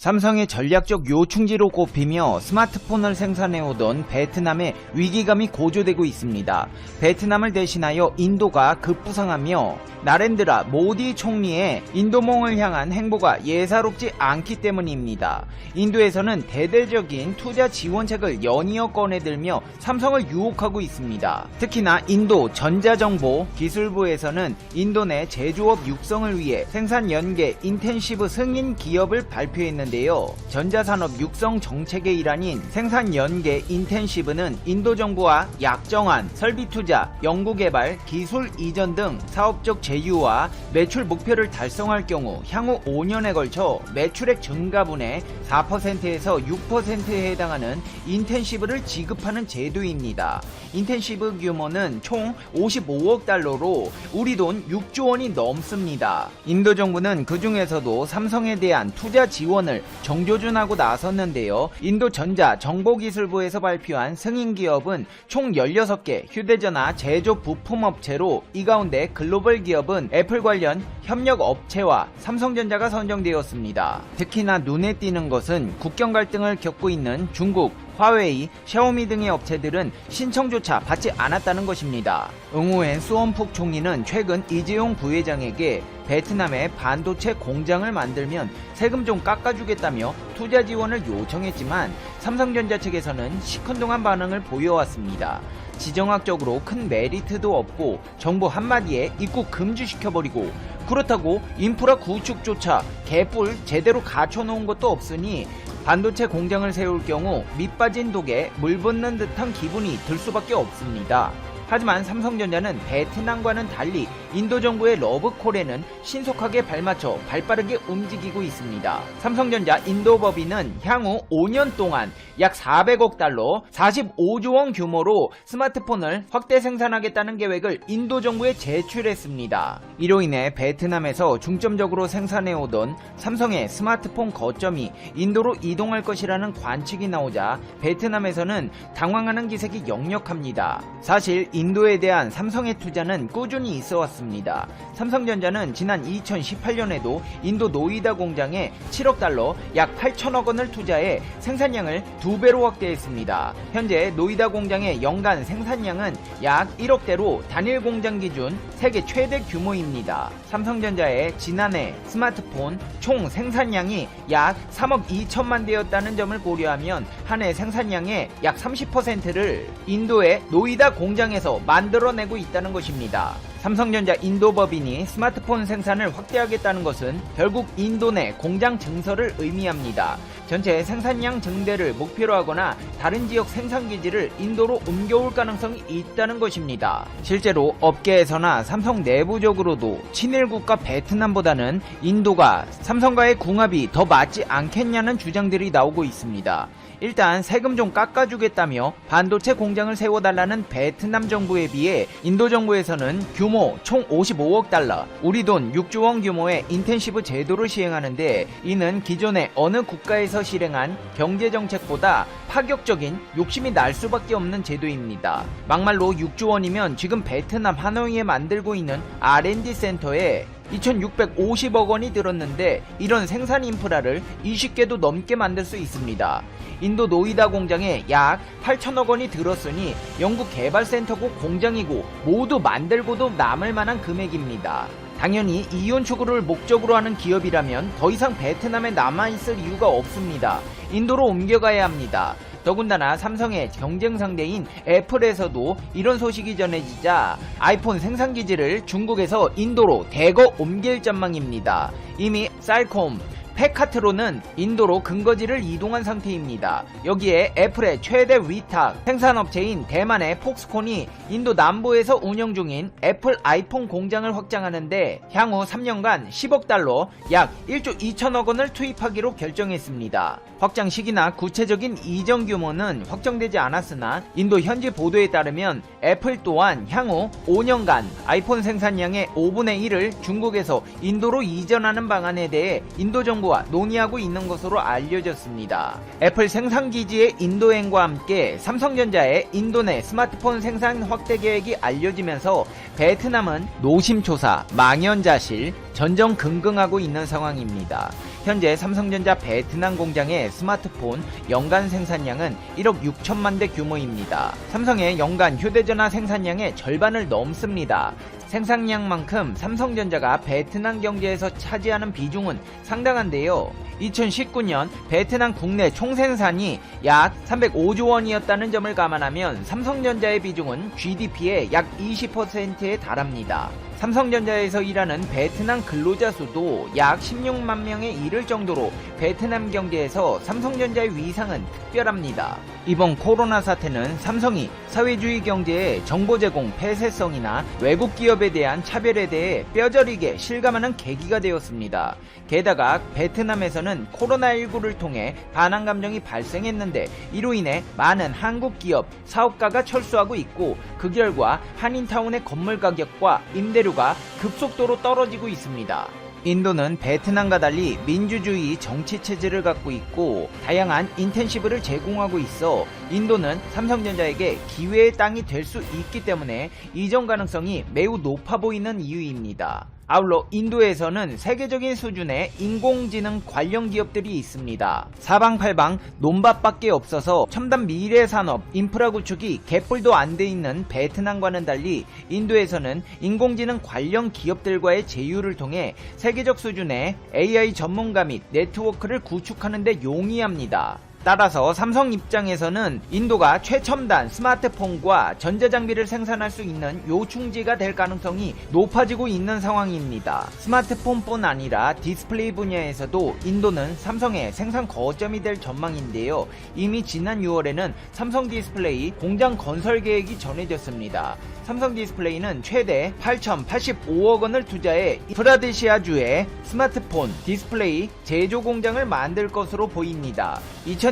삼성의 전략적 요충지로 꼽히며 스마트폰을 생산해오던 베트남의 위기감이 고조되고 있습니다. 베트남을 대신하여 인도가 급부상하며 나렌드라 모디 총리의 인도몽을 향한 행보가 예사롭지 않기 때문입니다. 인도에서는 대대적인 투자 지원책을 연이어 꺼내들며 삼성을 유혹하고 있습니다. 특히나 인도 전자정보 기술부에서는 인도 내 제조업 육성을 위해 생산 연계 인텐시브 승인 기업을 발표했는데 요. 전자산업 육성 정책의 일환인 생산 연계 인텐시브는 인도 정부와 약정한 설비 투자, 연구 개발, 기술 이전 등 사업적 제휴와 매출 목표를 달성할 경우 향후 5년에 걸쳐 매출액 증가분의 4%에서 6%에 해당하는 인텐시브를 지급하는 제도입니다. 인텐시브 규모는 총 55억 달러로 우리 돈 6조 원이 넘습니다. 인도 정부는 그 중에서도 삼성에 대한 투자 지원을 정조준하고 나섰는데요. 인도 전자 정보기술부에서 발표한 승인 기업은 총 16개 휴대전화 제조 부품 업체로 이 가운데 글로벌 기업은 애플 관련 협력 업체와 삼성전자가 선정되었습니다. 특히나 눈에 띄는 것은 국경 갈등을 겪고 있는 중국, 화웨이, 샤오미 등의 업체들은 신청조차 받지 않았다는 것입니다. 응호엔 수원푹 총리는 최근 이재용 부회장에게 베트남에 반도체 공장을 만들면 세금 좀 깎아주겠다며 투자 지원을 요청했지만 삼성전자 측에서는 시큰둥한 반응을 보여왔습니다. 지정학적으로 큰 메리트도 없고 정부 한마디에 입국 금지시켜버리고 그렇다고 인프라 구축조차 개뿔 제대로 갖춰놓은 것도 없으니 반도체 공장을 세울 경우 밑빠진 독에 물 붓는 듯한 기분이 들 수밖에 없습니다. 하지만 삼성전자는 베트남과는 달리 인도 정부의 러브콜에는 신속하게 발맞춰 발빠르게 움직이고 있습니다. 삼성전자 인도 법인은 향후 5년 동안 약 400억 달러, 45조 원 규모로 스마트폰을 확대 생산하겠다는 계획을 인도 정부에 제출했습니다. 이로 인해 베트남에서 중점적으로 생산해오던 삼성의 스마트폰 거점이 인도로 이동할 것이라는 관측이 나오자 베트남에서는 당황하는 기색이 역력합니다. 사실 인도에 대한 삼성의 투자는 꾸준히 있어 왔습니다. 삼성전자는 지난 2018년에도 인도 노이다 공장에 7억 달러, 약 8천억 원을 투자해 생산량을 두 배로 확대했습니다. 현재 노이다 공장의 연간 생산량은 약 1억 대로 단일 공장 기준 세계 최대 규모입니다. 삼성전자의 지난해 스마트폰 총 생산량이 약 3억 2천만 대였다는 점을 고려하면 한 해 생산량의 약 30%를 인도의 노이다 공장에서 만들어내고 있다는 것입니다. 삼성전자 인도 법인이 스마트폰 생산을 확대하겠다는 것은 결국 인도 내 공장 증설을 의미합니다. 전체 생산량 증대를 목표로 하거나 다른 지역 생산기지를 인도로 옮겨올 가능성이 있다는 것입니다. 실제로 업계에서나 삼성 내부적으로도 친일 국가 베트남보다는 인도가 삼성과의 궁합이 더 맞지 않겠냐는 주장들이 나오고 있습니다. 일단 세금 좀 깎아주겠다며 반도체 공장을 세워달라는 베트남 정부에 비해 인도 정부에서는 규모 총 55억 달러, 우리 돈 6조 원 규모의 인텐시브 제도를 시행하는데 이는 기존의 어느 국가에서 실행한 경제 정책보다 파격적인 욕심이 날 수밖에 없는 제도입니다. 막말로 6조 원이면 지금 베트남 하노이에 만들고 있는 R&D 센터에 2,650억 원이 들었는데 이런 생산 인프라를 20개도 넘게 만들 수 있습니다. 인도 노이다 공장에 약 8천억 원이 들었으니 영국 개발센터고 공장이고 모두 만들고도 남을 만한 금액입니다. 당연히 이윤 추구를 목적으로 하는 기업이라면 더 이상 베트남에 남아있을 이유가 없습니다. 인도로 옮겨가야 합니다. 더군다나 삼성의 경쟁 상대인 애플에서도 이런 소식이 전해지자 아이폰 생산 기지를 중국에서 인도로 대거 옮길 전망입니다. 이미 쌀콤, 페카트로는 인도로 근거지를 이동한 상태입니다. 여기에 애플의 최대 위탁 생산업체인 대만의 폭스콘이 인도 남부에서 운영 중인 애플 아이폰 공장을 확장하는데 향후 3년간 10억 달러 약 1조 2천억 원을 투입하기로 결정했습니다. 확장 시기나 구체적인 이전 규모는 확정되지 않았으나 인도 현지 보도에 따르면 애플 또한 향후 5년간 아이폰 생산량의 5분의 1을 중국에서 인도로 이전하는 방안에 대해 인도 정부 와 논의하고 있는 것으로 알려졌습니다. 애플 생산 기지의 인도행과 함께 삼성전자의 인도 내 스마트폰 생산 확대 계획이 알려지면서 베트남은 노심초사, 망연자실, 전전긍긍하고 있는 상황입니다. 현재 삼성전자 베트남 공장의 스마트폰 연간 생산량은 1억 6천만 대 규모입니다. 삼성의 연간 휴대전화 생산량의 절반을 넘습니다. 생산량만큼 삼성전자가 베트남 경제에서 차지하는 비중은 상당한데요. 2019년 베트남 국내 총생산이 약 305조 원이었다는 점을 감안하면 삼성전자의 비중은 GDP의 약 20%에 달합니다. 삼성전자에서 일하는 베트남 근로자 수도 약 16만 명에 이를 정도로 베트남 경제에서 삼성전자의 위상은 특별합니다. 이번 코로나 사태는 삼성이 사회주의 경제의 정보 제공 폐쇄성이나 외국 기업에 대한 차별에 대해 뼈저리게 실감하는 계기가 되었습니다. 게다가 베트남에서는 코로나19를 통해 반항 감정이 발생했는데 이로 인해 많은 한국 기업, 사업가가 철수하고 있고 그 결과 한인타운의 건물 가격과 임대료 가 급속도로 떨어지고 있습니다. 인도는 베트남과 달리 민주주의 정치 체제를 갖고 있고 다양한 인텐시브를 제공하고 있어 인도는 삼성전자에게 기회의 땅이 될 수 있기 때문에 이전 가능성이 매우 높아 보이는 이유입니다. 아울러 인도에서는 세계적인 수준의 인공지능 관련 기업들이 있습니다. 사방팔방 논밭밖에 없어서 첨단 미래 산업 인프라 구축이 개뿔도 안 돼 있는 베트남과는 달리 인도에서는 인공지능 관련 기업들과의 제휴를 통해 세계적 수준의 AI 전문가 및 네트워크를 구축하는 데 용이합니다. 따라서 삼성 입장에서는 인도가 최첨단 스마트폰과 전자장비를 생산할 수 있는 요충지가 될 가능성이 높아지고 있는 상황입니다. 스마트폰뿐 아니라 디스플레이 분야에서도 인도는 삼성의 생산 거점이 될 전망인데요. 이미 지난 6월에는 삼성 디스플레이 공장 건설 계획이 전해졌습니다. 삼성 디스플레이는 최대 8,085억 원을 투자해 프라데시아주에 스마트폰 디스플레이 제조 공장을 만들 것으로 보입니다.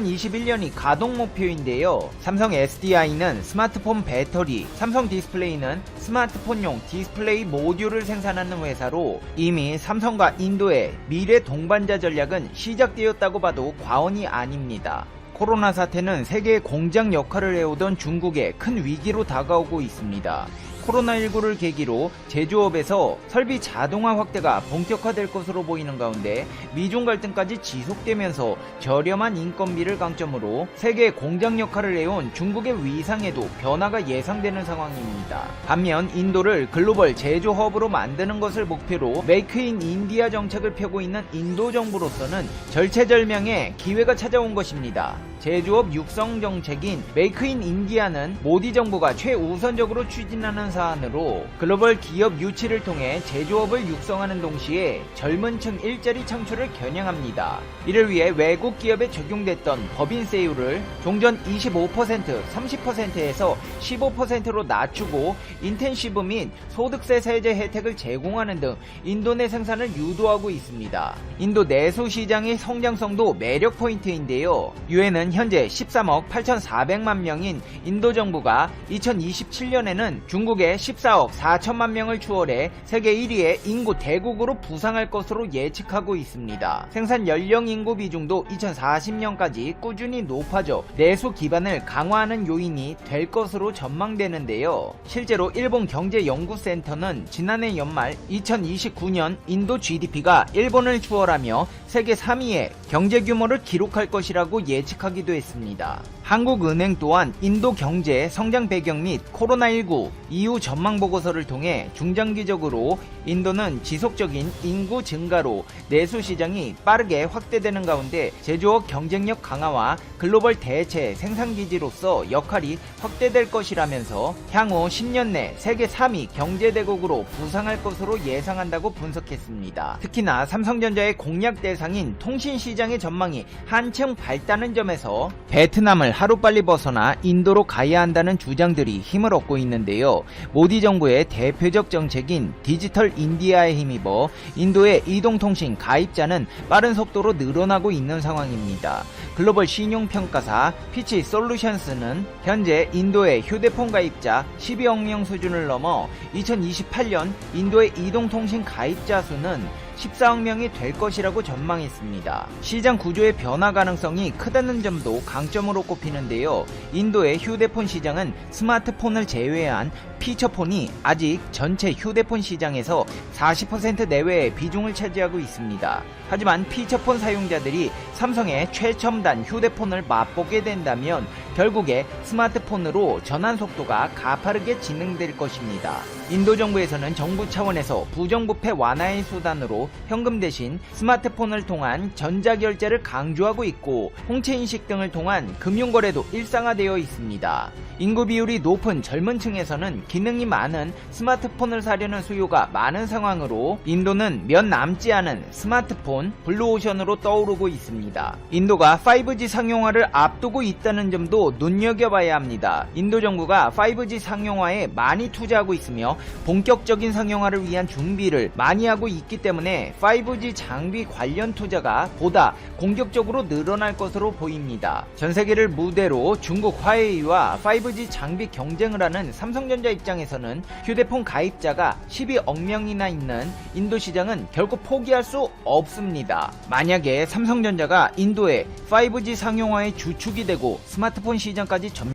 2021년이 가동 목표인데요. 삼성 SDI는 스마트폰 배터리, 삼성 디스플레이는 스마트폰용 디스플레이 모듈을 생산하는 회사로 이미 삼성과 인도의 미래 동반자 전략은 시작되었다고 봐도 과언이 아닙니다. 코로나 사태는 세계의 공장 역할을 해오던 중국에 큰 위기로 다가오고 있습니다. 코로나19를 계기로 제조업에서 설비 자동화 확대가 본격화될 것으로 보이는 가운데 미중 갈등까지 지속되면서 저렴한 인건비를 강점으로 세계 공장 역할을 해온 중국의 위상에도 변화가 예상되는 상황입니다. 반면 인도를 글로벌 제조 허브로 만드는 것을 목표로 메이크 인 인디아 정책을 펴고 있는 인도 정부로서는 절체절명의 기회가 찾아온 것입니다. 제조업 육성 정책인 메이크 인 인디아는 모디 정부가 최우선적으로 추진하는 사안으로 글로벌 기업 유치를 통해 제조업을 육성하는 동시에 젊은 층 일자리 창출을 겨냥합니다. 이를 위해 외국 기업에 적용됐던 법인세율을 종전 25%, 30%에서 15%로 낮추고 인텐시브 및 소득세 세제 혜택을 제공하는 등 인도 내 생산을 유도하고 있습니다. 인도 내수 시장의 성장성도 매력 포인트인데요. 유엔은 현재 13억 8,400만 명인 인도 정부가 2027년에는 중국의 14억 4천만 명을 추월해 세계 1위의 인구 대국으로 부상할 것으로 예측하고 있습니다. 생산 연령 인구 비중도 2040년까지 꾸준히 높아져 내수 기반을 강화하는 요인이 될 것으로 전망되는데요. 실제로 일본 경제연구센터는 지난해 연말 2029년 인도 GDP가 일본을 추월하며 세계 3위의 경제 규모를 기록할 것이라고 예측하기 도 했습니다. 한국은행 또한 인도 경제 성장 배경 및 코로나19 이후 전망 보고서를 통해 중장기적으로 인도는 지속적인 인구 증가로 내수 시장이 빠르게 확대되는 가운데 제조업 경쟁력 강화와 글로벌 대체 생산 기지로서 역할이 확대될 것이라면서 향후 10년 내 세계 3위 경제 대국으로 부상할 것으로 예상한다고 분석했습니다. 특히나 삼성전자의 공략 대상인 통신 시장의 전망이 한층 밝다는 점에서 베트남을 하루빨리 벗어나 인도로 가야 한다는 주장들이 힘을 얻고 있는데요. 모디 정부의 대표적 정책인 디지털 인디아에 힘입어 인도의 이동통신 가입자는 빠른 속도로 늘어나고 있는 상황입니다. 글로벌 신용평가사 피치 솔루션스는 현재 인도의 휴대폰 가입자 12억 명 수준을 넘어 2028년 인도의 이동통신 가입자 수는 14억 명이 될 것이라고 전망했습니다. 시장 구조의 변화 가능성이 크다는 점도 강점으로 꼽히는데요. 인도의 휴대폰 시장은 스마트폰을 제외한 피처폰이 아직 전체 휴대폰 시장에서 40% 내외의 비중을 차지하고 있습니다. 하지만 피처폰 사용자들이 삼성의 최첨단 휴대폰을 맛보게 된다면 결국에 스마트폰으로 전환 속도가 가파르게 진행될 것입니다. 인도 정부에서는 정부 차원에서 부정부패 완화의 수단으로 현금 대신 스마트폰을 통한 전자결제를 강조하고 있고 홍채 인식 등을 통한 금융거래도 일상화되어 있습니다. 인구 비율이 높은 젊은 층에서는 기능이 많은 스마트폰을 사려는 수요가 많은 상황으로 인도는 몇 남지 않은 스마트폰 블루오션으로 떠오르고 있습니다. 인도가 5G 상용화를 앞두고 있다는 점도 눈여겨봐야 합니다. 인도 정부가 5G 상용화에 많이 투자하고 있으며 본격적인 상용화를 위한 준비를 많이 하고 있기 때문에 5G 장비 관련 투자가 보다 공격적으로 늘어날 것으로 보입니다. 전 세계를 무대로 중국 화웨이와 5G 장비 경쟁을 하는 삼성전자 입장에서는 휴대폰 가입자가 12억 명이나 있는 인도 시장은 결코 포기할 수 없습니다. 만약에 삼성전자가 인도의 5G 상용화의 주축이 되고 스마트폰 시장까지 점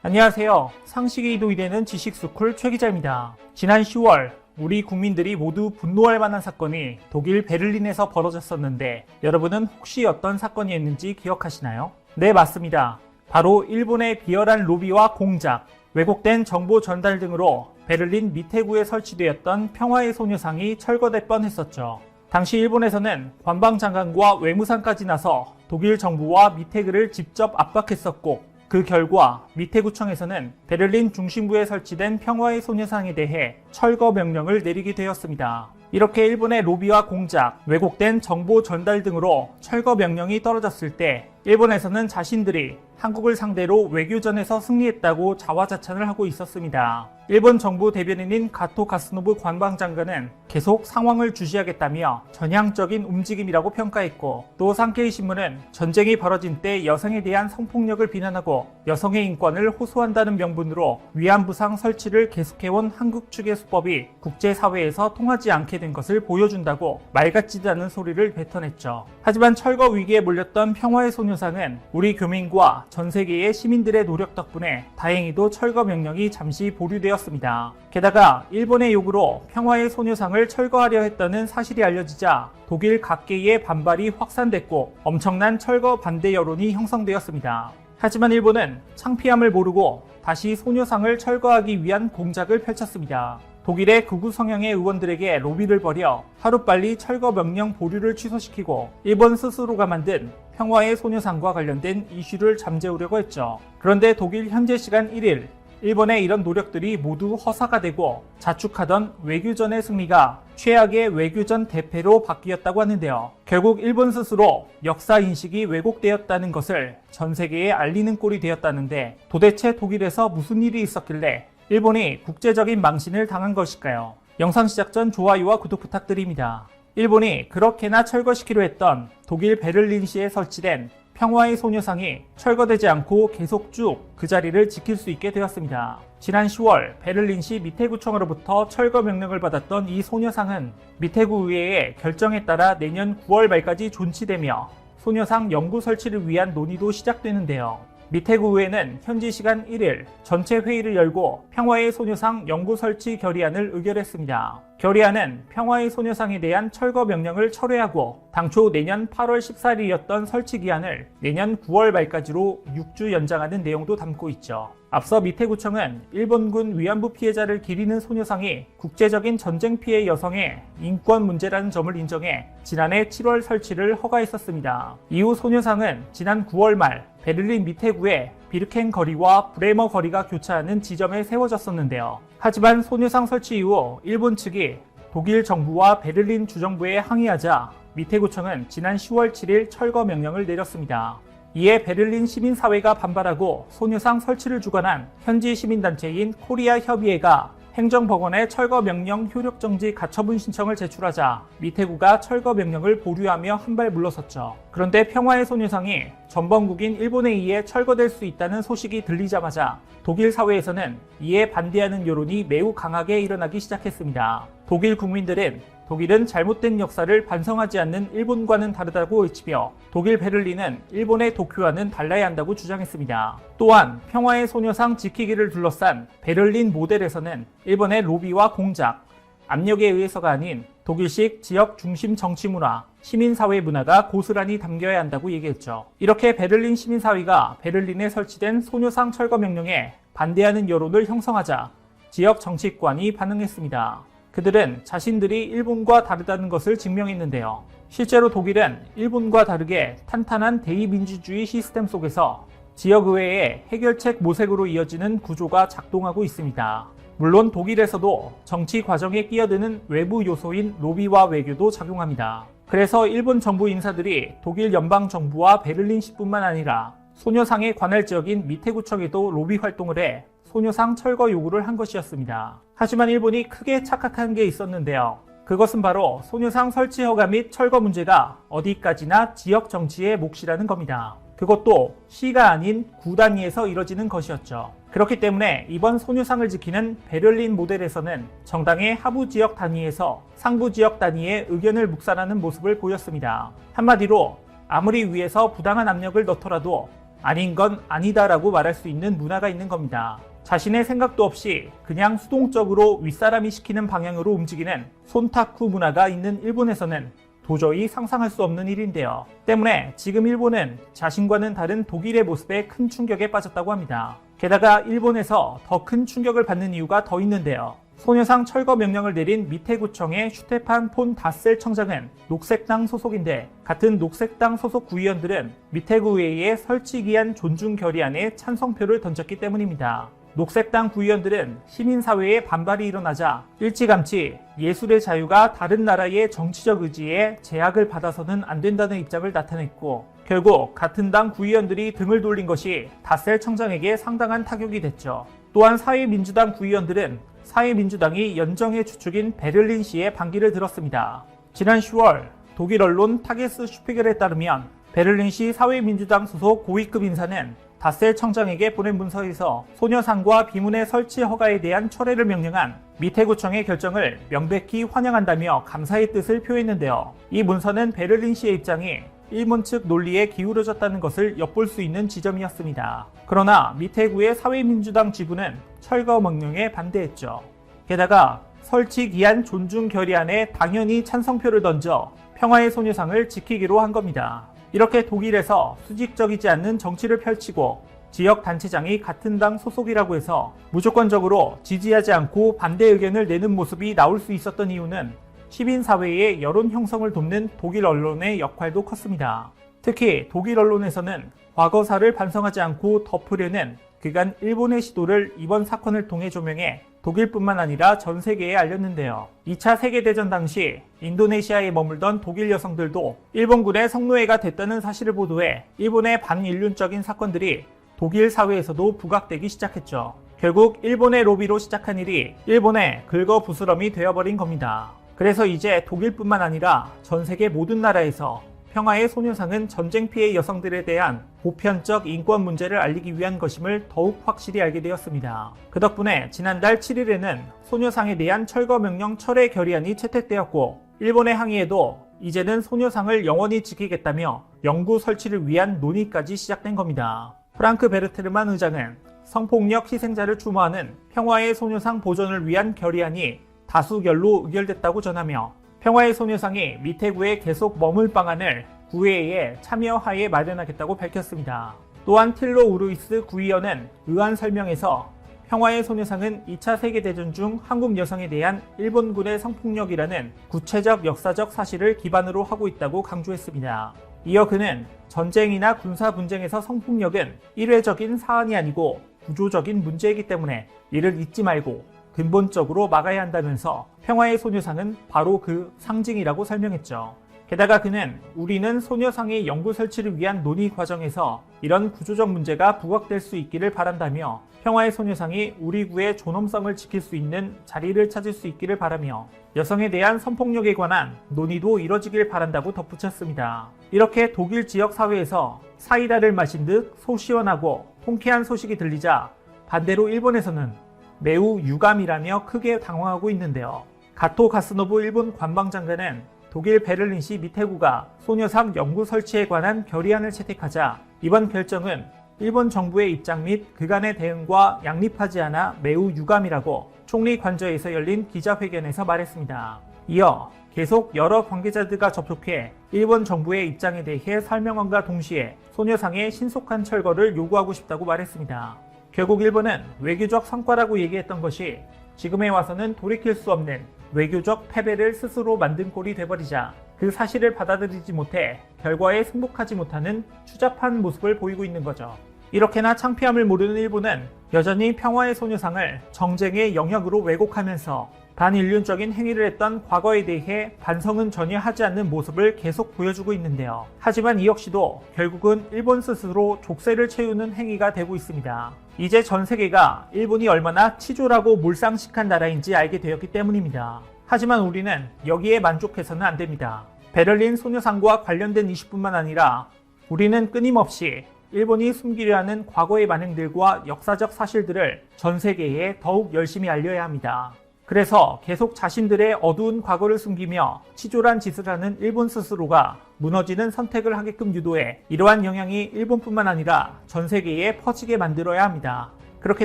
안녕하세요. 상식이 이동이 되는 지식스쿨 최 기자입니다. 지난 10월 우리 국민들이 모두 분노할 만한 사건이 독일 베를린에서 벌어졌었는데 여러분은 혹시 어떤 사건이었는지 기억하시나요? 네, 맞습니다. 바로 일본의 비열한 로비와 공작, 왜곡된 정보 전달 등으로 베를린 미테구에 설치되었던 평화의 소녀상이 철거될 뻔했었죠. 당시 일본에서는 관방장관과 외무상까지 나서 독일 정부와 미테그를 직접 압박했었고 그 결과 미테구청에서는 베를린 중심부에 설치된 평화의 소녀상에 대해 철거 명령을 내리게 되었습니다. 이렇게 일본의 로비와 공작, 왜곡된 정보 전달 등으로 철거 명령이 떨어졌을 때 일본에서는 자신들이 한국을 상대로 외교전에서 승리했다고 자화자찬을 하고 있었습니다. 일본 정부 대변인인 가토 가스노부 관방장관은 계속 상황을 주시하겠다며 전향적인 움직임이라고 평가했고 또 상케이 신문은 전쟁이 벌어진 때 여성에 대한 성폭력을 비난하고 여성의 인권을 호소한다는 명분으로 위안부상 설치를 계속해온 한국 측의 수법이 국제사회에서 통하지 않게 된 것을 보여준다고 말 같지도 않은 소리를 뱉어냈죠. 하지만 철거 위기에 몰렸던 평화의 소녀상은 우리 교민과 전 세계의 시민들의 노력 덕분에 다행히도 철거 명령이 잠시 보류되었습니다. 게다가 일본의 요구로 평화의 소녀상을 철거하려 했다는 사실이 알려지자 독일 각계의 반발이 확산됐고 엄청난 철거 반대 여론이 형성되었습니다. 하지만 일본은 창피함을 모르고 다시 소녀상을 철거하기 위한 공작을 펼쳤습니다. 독일의 극우 성향의 의원들에게 로비를 벌여 하루빨리 철거 명령 보류를 취소시키고 일본 스스로가 만든 평화의 소녀상과 관련된 이슈를 잠재우려고 했죠. 그런데 독일 현재 시간 1일 일본의 이런 노력들이 모두 허사가 되고 자축하던 외교전의 승리가 최악의 외교전 대패로 바뀌었다고 하는데요. 결국 일본 스스로 역사 인식이 왜곡되었다는 것을 전 세계에 알리는 꼴이 되었다는데 도대체 독일에서 무슨 일이 있었길래 일본이 국제적인 망신을 당한 것일까요? 영상 시작 전 좋아요와 구독 부탁드립니다. 일본이 그렇게나 철거시키려 했던 독일 베를린시에 설치된 평화의 소녀상이 철거되지 않고 계속 쭉 그 자리를 지킬 수 있게 되었습니다. 지난 10월 베를린시 미테구청으로부터 철거 명령을 받았던 이 소녀상은 미테구 의회의 결정에 따라 내년 9월 말까지 존치되며 소녀상 연구 설치를 위한 논의도 시작되는데요. 미테구 의회는 현지 시간 1일 전체 회의를 열고 평화의 소녀상 연구 설치 결의안을 의결했습니다. 결의안은 평화의 소녀상에 대한 철거 명령을 철회하고 당초 내년 8월 14일이었던 설치 기한을 내년 9월 말까지로 6주 연장하는 내용도 담고 있죠. 앞서 미테구청은 일본군 위안부 피해자를 기리는 소녀상이 국제적인 전쟁 피해 여성의 인권 문제라는 점을 인정해 지난해 7월 설치를 허가했었습니다. 이후 소녀상은 지난 9월 말 베를린 미테구에 비르켄 거리와 브레머 거리가 교차하는 지점에 세워졌었는데요. 하지만 소녀상 설치 이후 일본 측이 독일 정부와 베를린 주정부에 항의하자 미테구청은 지난 10월 7일 철거 명령을 내렸습니다. 이에 베를린 시민사회가 반발하고 소녀상 설치를 주관한 현지 시민단체인 코리아 협의회가 행정법원에 철거 명령 효력 정지 가처분 신청을 제출하자 미테구가 철거 명령을 보류하며 한발 물러섰죠. 그런데 평화의 소녀상이 전범국인 일본에 의해 철거될 수 있다는 소식이 들리자마자 독일 사회에서는 이에 반대하는 여론이 매우 강하게 일어나기 시작했습니다. 독일 국민들은 독일은 잘못된 역사를 반성하지 않는 일본과는 다르다고 외치며 독일 베를린은 일본의 도쿄와는 달라야 한다고 주장했습니다. 또한 평화의 소녀상 지키기를 둘러싼 베를린 모델에서는 일본의 로비와 공작, 압력에 의해서가 아닌 독일식 지역 중심 정치 문화, 시민사회 문화가 고스란히 담겨야 한다고 얘기했죠. 이렇게 베를린 시민사회가 베를린에 설치된 소녀상 철거 명령에 반대하는 여론을 형성하자 지역 정치권이 반응했습니다. 그들은 자신들이 일본과 다르다는 것을 증명했는데요. 실제로 독일은 일본과 다르게 탄탄한 대의민주주의 시스템 속에서 지역의회의 해결책 모색으로 이어지는 구조가 작동하고 있습니다. 물론 독일에서도 정치 과정에 끼어드는 외부 요소인 로비와 외교도 작용합니다. 그래서 일본 정부 인사들이 독일 연방 정부와 베를린시뿐만 아니라 소녀상에 관할 지역인 미테구청에도 로비 활동을 해 소녀상 철거 요구를 한 것이었습니다. 하지만 일본이 크게 착각한 게 있었는데요. 그것은 바로 소녀상 설치 허가 및 철거 문제가 어디까지나 지역 정치의 몫이라는 겁니다. 그것도 시가 아닌 구 단위에서 이뤄지는 것이었죠. 그렇기 때문에 이번 소녀상을 지키는 베를린 모델에서는 정당의 하부 지역 단위에서 상부 지역 단위의 의견을 묵살하는 모습을 보였습니다. 한마디로 아무리 위에서 부당한 압력을 넣더라도 아닌 건 아니다라고 말할 수 있는 문화가 있는 겁니다. 자신의 생각도 없이 그냥 수동적으로 윗사람이 시키는 방향으로 움직이는 손타쿠 문화가 있는 일본에서는 도저히 상상할 수 없는 일인데요. 때문에 지금 일본은 자신과는 다른 독일의 모습에 큰 충격에 빠졌다고 합니다. 게다가 일본에서 더 큰 충격을 받는 이유가 더 있는데요. 소녀상 철거 명령을 내린 미테구청의 슈테판 폰 다셀 청장은 녹색당 소속인데 같은 녹색당 소속 구의원들은 미테구의회의 설치 기한 존중 결의안에 찬성표를 던졌기 때문입니다. 녹색당 구의원들은 시민사회에 반발이 일어나자 일찌감치 예술의 자유가 다른 나라의 정치적 의지에 제약을 받아서는 안 된다는 입장을 나타냈고 결국 같은 당 구의원들이 등을 돌린 것이 다셀 청장에게 상당한 타격이 됐죠. 또한 사회민주당 구의원들은 사회민주당이 연정의 주축인 베를린시에 반기를 들었습니다. 지난 10월 독일 언론 타게스 슈피겔에 따르면 베를린시 사회민주당 소속 고위급 인사는 다셀 청장에게 보낸 문서에서 소녀상과 비문의 설치 허가에 대한 철회를 명령한 미테구청의 결정을 명백히 환영한다며 감사의 뜻을 표했는데요. 이 문서는 베를린 시의 입장이 일본 측 논리에 기울어졌다는 것을 엿볼 수 있는 지점이었습니다. 그러나 미테구의 사회민주당 지부는 철거 명령에 반대했죠. 게다가 설치 기한 존중 결의안에 당연히 찬성표를 던져 평화의 소녀상을 지키기로 한 겁니다. 이렇게 독일에서 수직적이지 않는 정치를 펼치고 지역 단체장이 같은 당 소속이라고 해서 무조건적으로 지지하지 않고 반대 의견을 내는 모습이 나올 수 있었던 이유는 시민 사회의 여론 형성을 돕는 독일 언론의 역할도 컸습니다. 특히 독일 언론에서는 과거사를 반성하지 않고 덮으려는 그간 일본의 시도를 이번 사건을 통해 조명해 독일뿐만 아니라 전 세계에 알렸는데요. 2차 세계대전 당시 인도네시아에 머물던 독일 여성들도 일본군의 성노예가 됐다는 사실을 보도해 일본의 반인륜적인 사건들이 독일 사회에서도 부각되기 시작했죠. 결국 일본의 로비로 시작한 일이 일본의 긁어 부스럼이 되어버린 겁니다. 그래서 이제 독일뿐만 아니라 전 세계 모든 나라에서 평화의 소녀상은 전쟁 피해 여성들에 대한 보편적 인권 문제를 알리기 위한 것임을 더욱 확실히 알게 되었습니다. 그 덕분에 지난달 7일에는 소녀상에 대한 철거 명령 철회 결의안이 채택되었고 일본의 항의에도 이제는 소녀상을 영원히 지키겠다며 영구 설치를 위한 논의까지 시작된 겁니다. 프랑크 베르테르만 의장은 성폭력 희생자를 추모하는 평화의 소녀상 보존을 위한 결의안이 다수결로 의결됐다고 전하며 평화의 소녀상이 미테구에 계속 머물 방안을 구회에 참여하에 마련하겠다고 밝혔습니다. 또한 틸로 우루이스 구의원은 의안 설명에서 평화의 소녀상은 2차 세계대전 중 한국 여성에 대한 일본군의 성폭력이라는 구체적 역사적 사실을 기반으로 하고 있다고 강조했습니다. 이어 그는 전쟁이나 군사 분쟁에서 성폭력은 일회적인 사안이 아니고 구조적인 문제이기 때문에 이를 잊지 말고 근본적으로 막아야 한다면서 평화의 소녀상은 바로 그 상징이라고 설명했죠. 게다가 그는 우리는 소녀상의 영구 설치를 위한 논의 과정에서 이런 구조적 문제가 부각될 수 있기를 바란다며 평화의 소녀상이 우리 구의 존엄성을 지킬 수 있는 자리를 찾을 수 있기를 바라며 여성에 대한 성폭력에 관한 논의도 이뤄지길 바란다고 덧붙였습니다. 이렇게 독일 지역 사회에서 사이다를 마신 듯 소시원하고 통쾌한 소식이 들리자 반대로 일본에서는 매우 유감이라며 크게 당황하고 있는데요. 가토 가스노부 일본 관방장관은 독일 베를린시 미테구가 소녀상 연구 설치에 관한 결의안을 채택하자 이번 결정은 일본 정부의 입장 및 그간의 대응과 양립하지 않아 매우 유감이라고 총리 관저에서 열린 기자회견에서 말했습니다. 이어 계속 여러 관계자들과 접촉해 일본 정부의 입장에 대해 설명함과 동시에 소녀상의 신속한 철거를 요구하고 싶다고 말했습니다. 결국 일본은 외교적 성과라고 얘기했던 것이 지금에 와서는 돌이킬 수 없는 외교적 패배를 스스로 만든 꼴이 돼버리자 그 사실을 받아들이지 못해 결과에 승복하지 못하는 추잡한 모습을 보이고 있는 거죠. 이렇게나 창피함을 모르는 일본은 여전히 평화의 소녀상을 정쟁의 영역으로 왜곡하면서 반인륜적인 행위를 했던 과거에 대해 반성은 전혀 하지 않는 모습을 계속 보여주고 있는데요. 하지만 이 역시도 결국은 일본 스스로 족쇄를 채우는 행위가 되고 있습니다. 이제 전 세계가 일본이 얼마나 치졸하고 몰상식한 나라인지 알게 되었기 때문입니다. 하지만 우리는 여기에 만족해서는 안 됩니다. 베를린 소녀상과 관련된 이슈뿐만 아니라 우리는 끊임없이 일본이 숨기려 하는 과거의 만행들과 역사적 사실들을 전 세계에 더욱 열심히 알려야 합니다. 그래서 계속 자신들의 어두운 과거를 숨기며 치졸한 짓을 하는 일본 스스로가 무너지는 선택을 하게끔 유도해 이러한 영향이 일본뿐만 아니라 전 세계에 퍼지게 만들어야 합니다. 그렇게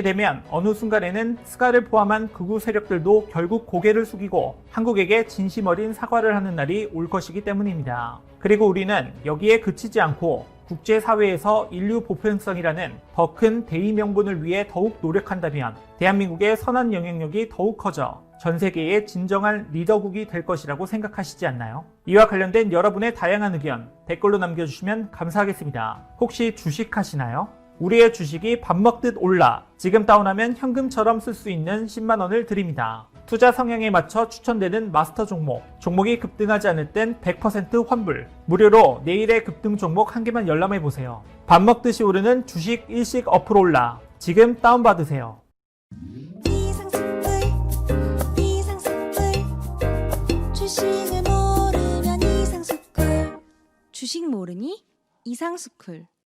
되면 어느 순간에는 스가를 포함한 극우 세력들도 결국 고개를 숙이고 한국에게 진심 어린 사과를 하는 날이 올 것이기 때문입니다. 그리고 우리는 여기에 그치지 않고 국제사회에서 인류 보편성이라는 더 큰 대의 명분을 위해 더욱 노력한다면 대한민국의 선한 영향력이 더욱 커져 전 세계의 진정한 리더국이 될 것이라고 생각하시지 않나요? 이와 관련된 여러분의 다양한 의견 댓글로 남겨주시면 감사하겠습니다. 혹시 주식하시나요? 우리의 주식이 밥 먹듯 올라 지금 다운하면 현금처럼 쓸 수 있는 10만원을 드립니다. 투자 성향에 맞춰 추천되는 마스터 종목, 종목이 급등하지 않을 땐 100% 환불, 무료로 내일의 급등 종목 한 개만 열람해 보세요. 밥 먹듯이 오르는 주식 일식 어플 올라. 지금 다운받으세요. 주식 모르니 이상스쿨